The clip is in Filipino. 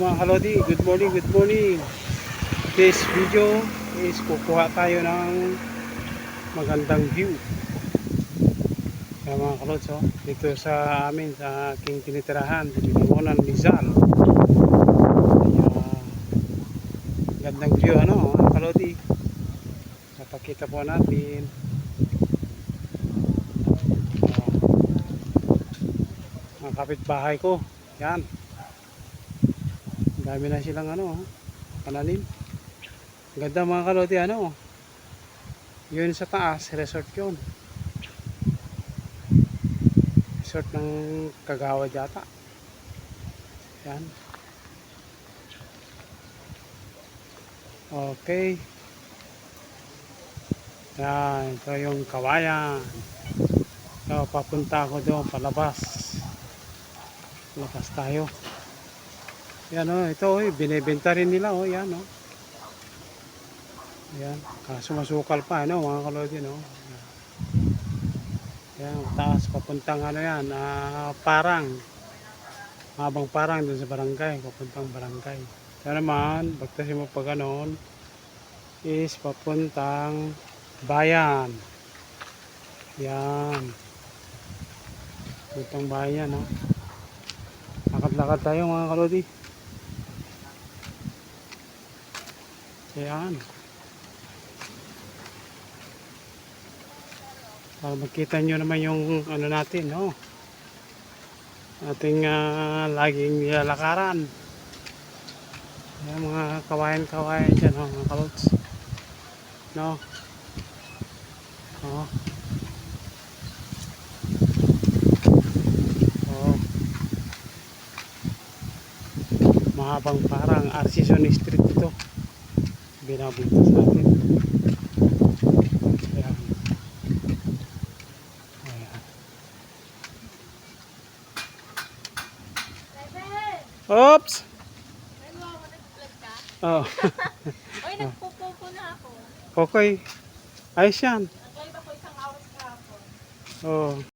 mga kalodi, good morning, good morning. This video is kukuha tayo ng magandang view. Kaya mga kalods, oh, dito sa amin, sa aking tinitirahan, Dinimonan, Rizal. Kaya, gandang view, ano, mga kalodi. Napakita po natin. Oh, mga kapitbahay ko, yan. Ang dami na silang ano, pananim. Ganda mga kaloti, ano. Yun sa taas, resort yun. Resort ng Kagawad yata. Yan. Okay. Yan, ito yung kawayan. So, papunta ako doon, palabas. Labas tayo. Yan o, ito o, binibenta rin nila o, yan o. Yan, ah, sumasukal pa, ano, mga kalodi, no. Yan, taas, papuntang ano yan, ah, parang. Habang parang dun sa barangay, papuntang barangay. Yan naman, pagtasin mo pa ganon, is papuntang bayan. Yan. Papuntang bayan, no. Lakad-lakad tayo mga kalodi. Ayan. Para makita nyo naman yung ano natin, no? Ating ah, laging nilalakaran. Ayan, mga kawayan-kawayan dyan, no? Mga kalots. No? Oh. Oh. Mahabang parang Arcision Street ito binabinta sa atin. Ayan. Ayan. Oops! Oh, Uy, nagpupupo na ako. okay. Ayos yan. Nag-live ako isang hours kahapon. Oh.